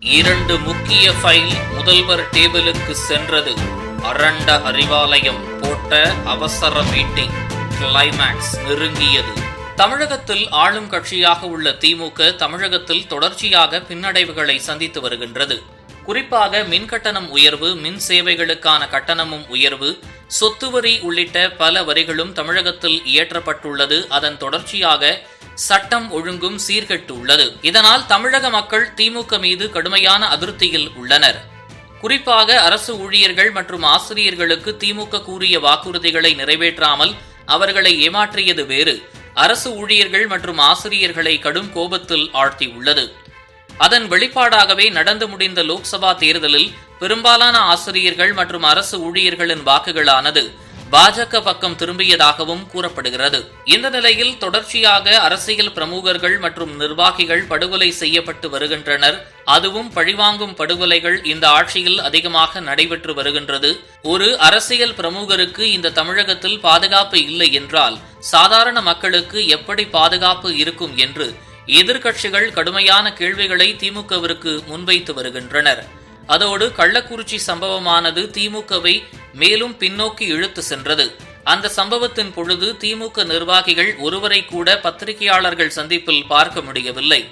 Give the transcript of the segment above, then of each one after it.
இரண்டு முக்கிய ஃபைல் முதல்வர் டேபிளுக்கு சென்றது. அரண்ட அறிவாலயம் போட்ட அவசர மீட்டிங் கிளைமேக்ஸ் நெருங்கியது. தமிழகத்தில் ஆளும் கட்சியாக உள்ள திமுக தமிழகத்தில் தொடர்ச்சியாக பின்னடைவுகளை சந்தித்து வருகின்றது. குறிப்பாக மின் கட்டணம் உயர்வு மின் சேவைகளுக்கான கட்டணமும் உயர்வு சொத்து வரி உள்ளிட்ட பல வரிகளும் தமிழகத்தில் இயற்றப்பட்டுள்ளது. அதன் தொடர்ச்சியாக சட்டம் ஒழுங்கும் சீர்கெட்டு உள்ளது இதனால் தமிழக மக்கள் திமுக மீது கடுமையான அதிருப்தியில் உள்ளனர். குறிப்பாக அரசு ஊழியர்கள் மற்றும் ஆசிரியர்களுக்கு திமுக கூறிய வாக்குறுதிகளை நிறைவேற்றாமல் அவர்களை ஏமாற்றியது வேறு. அரசு ஊழியர்கள் மற்றும் ஆசிரியர்களை கடும் கோபத்தில் ஆழ்த்தியுள்ளது. அதன் வெளிப்பாடாகவே நடந்து முடிந்த லோக்சபா தேர்தலில் பெரும்பாலான ஆசிரியர்கள் மற்றும் அரசு ஊழியர்களின் வாக்குகளானது பாஜக பக்கம் திரும்பியதாகவும் கூறப்படுகிறது. இந்த நிலையில் தொடர்ச்சியாக அரசியல் பிரமுகர்கள் மற்றும் நிர்வாகிகள் படுகொலை செய்யப்பட்டு வருகின்றனர். அதுவும் பழிவாங்கும் படுகொலைகள் இந்த ஆட்சியில் அதிகமாக நடைபெற்று வருகின்றது. ஒரு அரசியல் பிரமுகருக்கு இந்த தமிழகத்தில் பாதுகாப்பு இல்லை என்றால் சாதாரண மக்களுக்கு எப்படி பாதுகாப்பு இருக்கும் என்று எதிர்க்கட்சிகள் கடுமையான கேள்விகளை திமுகவிற்கு முன்வைத்து வருகின்றனர். அதோடு கள்ளக்குறிச்சி சம்பவமானது திமுகவை மேலும் பின்னோக்கி இழுத்து சென்றது. அந்த சம்பவத்தின் பொழுது திமுக நிர்வாகிகள் ஒருவரை கூட பத்திரிகையாளர்கள் சந்திப்பில் பார்க்க முடியவில்லை.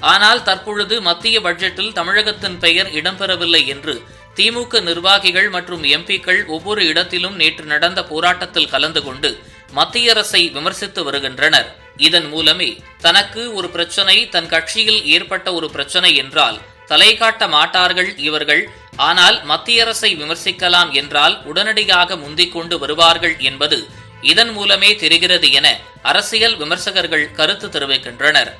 ஆனால் தற்பொழுது மத்திய பட்ஜெட்டில் தமிழகத்தின் பெயர் இடம்பெறவில்லை என்று திமுக நிர்வாகிகள் மற்றும் எம்பிக்கள் ஒவ்வொரு இடத்திலும் நேற்று நடந்த போராட்டத்தில் கலந்து கொண்டு மத்திய அரசை விமர்சித்து வருகின்றனர். இதன் மூலமே தனக்கு ஒரு பிரச்சனை தன் கட்சியில் ஏற்பட்ட ஒரு பிரச்சனை என்றால் தலை காட்ட மாட்டார்கள் இவர்கள். ஆனால் மத்திய அரசை விமர்சிக்கலாம் என்றால் உடனடியாக முந்திக் கொண்டு வருவார்கள் என்பது இதன் மூலமே தெரிகிறது என அரசியல் விமர்சகர்கள் கருத்து தெரிவிக்கின்றனர்.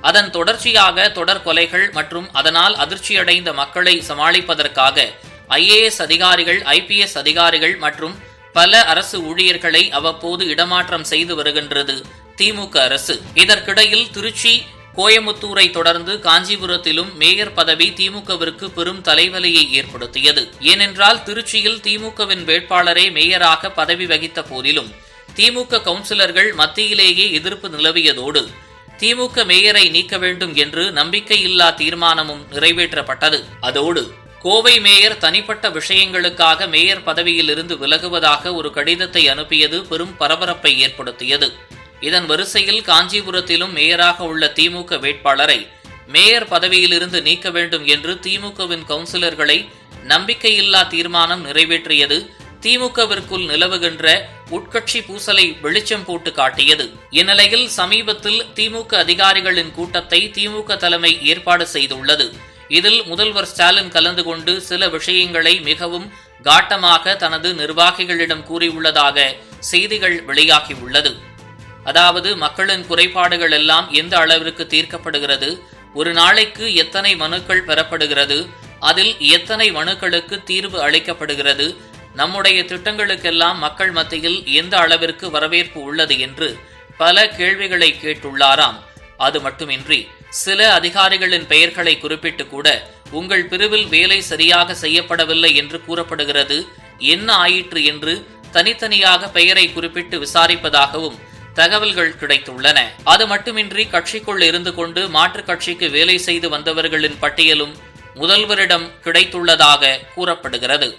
அதன் தொடர்ச்சியாக தொடர் கொலைகள் மற்றும் அதனால் அதிர்ச்சியடைந்த மக்களை சமாளிப்பதற்காக ஐஏஎஸ் அதிகாரிகள் ஐபிஎஸ் அதிகாரிகள் மற்றும் பல அரசு ஊழியர்களை அவ்வப்போது இடமாற்றம் செய்து வருகின்றது. திமுக அரசு. இதற்கிடையில் திருச்சி கோயமுத்தூரை தொடர்ந்து காஞ்சிபுரத்திலும் மேயர் பதவி திமுகவிற்கு பெரும் தலைவலியை ஏற்படுத்தியது. ஏனென்றால் திருச்சியில் திமுகவின் வேட்பாளரே மேயராக பதவி வகித்த போதிலும் திமுக கவுன்சிலர்கள் மத்தியிலேயே எதிர்ப்பு நிலவியதோடு திமுக மேயரை நீக்க வேண்டும் என்று நம்பிக்கையில்லா தீர்மானமும் நிறைவேற்றப்பட்டது. அதோடு கோவை மேயர் தனிப்பட்ட விஷயங்களுக்காக மேயர் பதவியில் இருந்து விலகுவதாக ஒரு கடிதத்தை அனுப்பியது பெரும் பரபரப்பை ஏற்படுத்தியது. இதன் வரிசையில் காஞ்சிபுரத்திலும் மேயராக உள்ள திமுக வேட்பாளரை மேயர் பதவியிலிருந்து நீக்க வேண்டும் என்று திமுகவின் கவுன்சிலர்களை நம்பிக்கையில்லா தீர்மானம் நிறைவேற்றியது. திமுகவிற்குள் நிலவுகின்ற உட்கட்சி பூசலை வெளிச்சம் போட்டு காட்டியது. இந்நிலையில் சமீபத்தில் திமுக அதிகாரிகளின் கூட்டத்தை திமுக தலைமை ஏற்பாடு செய்துள்ளது. இதில் முதல்வர் ஸ்டாலின் கலந்து கொண்டு சில விஷயங்களை மிகவும் காட்டமாக தனது நிர்வாகிகளிடம் கூறியுள்ளதாக செய்திகள் வெளியாகியுள்ளது. அதாவது மக்களின் குறைபாடுகள் எல்லாம் எந்த அளவிற்கு தீர்க்கப்படுகிறது ஒரு நாளைக்கு எத்தனை மனுக்கள் பெறப்படுகிறது அதில் எத்தனை மனுக்களுக்கு தீர்வு அளிக்கப்படுகிறது நம்முடைய திட்டங்களுக்கெல்லாம் மக்கள் மத்தியில் எந்த அளவிற்கு வரவேற்பு உள்ளது என்று பல கேள்விகளை கேட்டுள்ளாராம். அது மட்டுமின்றி சில அதிகாரிகளின் பெயர்களை குறிப்பிட்டு கூட உங்கள் பிரிவில் வேலை சரியாக செய்யப்படவில்லை என்று கூறப்படுகிறது. என்ன ஆயிற்று என்று தனித்தனியாக பெயரை குறிப்பிட்டு விசாரிப்பதாகவும் தகவல்கள் கிடைத்துள்ளன. அது மட்டுமின்றி கட்சிக்குள் இருந்து கொண்டு மாற்றுக் கட்சிக்கு வேலை செய்து வந்தவர்களின் பட்டியலும் முதல்வரிடம் கிடைத்துள்ளதாக கூறப்படுகிறது.